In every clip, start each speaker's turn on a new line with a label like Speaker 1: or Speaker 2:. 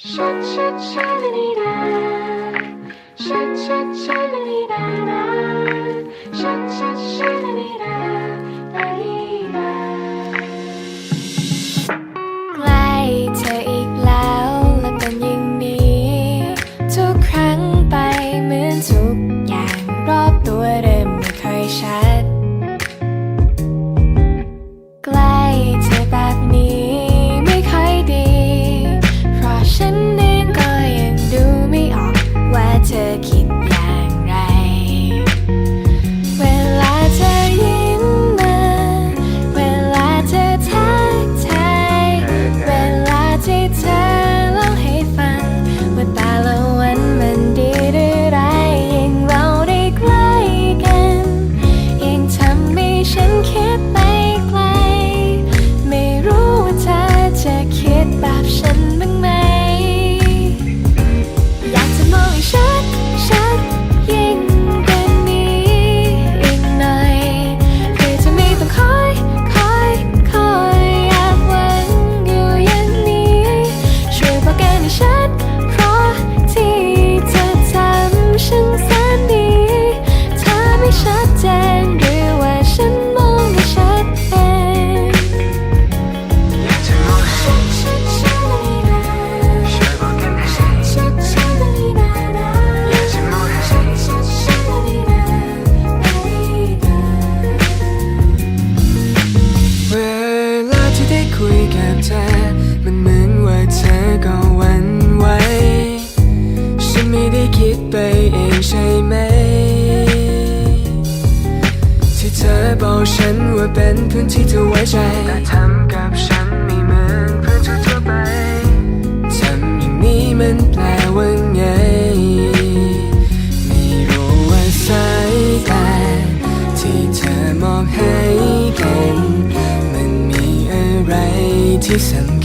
Speaker 1: Sha sha sha la dee. Sha sha sha la dee da.
Speaker 2: อกฉันว่าเป็นพื้นที่เธอไว้ใจแต่ทำกับฉันไม่เหมือนเพื่อนทั่วไปทำอย่างนี้มันแปลว่าไง ไม่รู้ว่าสายตาที่เธอมองให้กัน มันมีอะไรที่สำ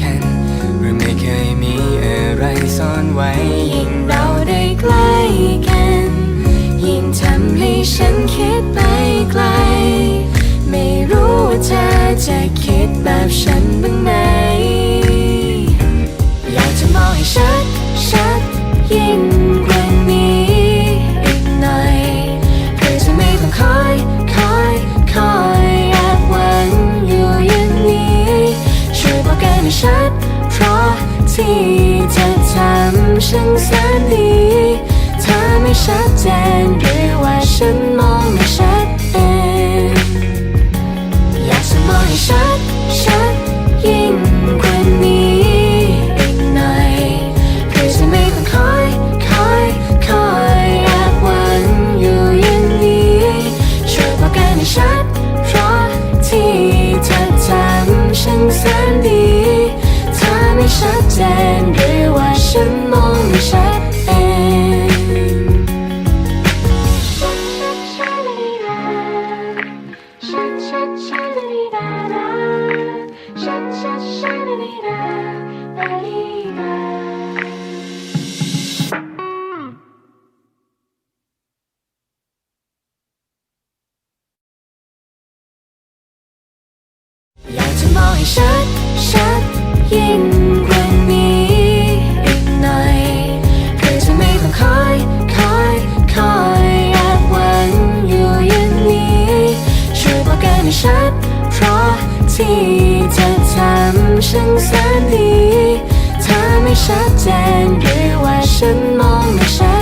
Speaker 3: ช่างแสนดีเธอไม่ชัดเจนหรือว่าฉันมองไม่ชัดเองอยากจะมองให้ชัดชัดยิ่งกว่านี้อีกหน่อยเพื่อจะไม่ต้องคอยคอยคอยแอบหวังอยู่อย่างนี้ช่วยบอกกันให้ชัดเพราะที่เธอทำช่างแสนดี time is ชัดแจนหรือว่าฉัน your อยากจะมองให้ชัดชัดยิ่ง ที่จะทำฉันแสนดีเธอไม่ชัดเจนหรือว่าฉันมองไม่ชัด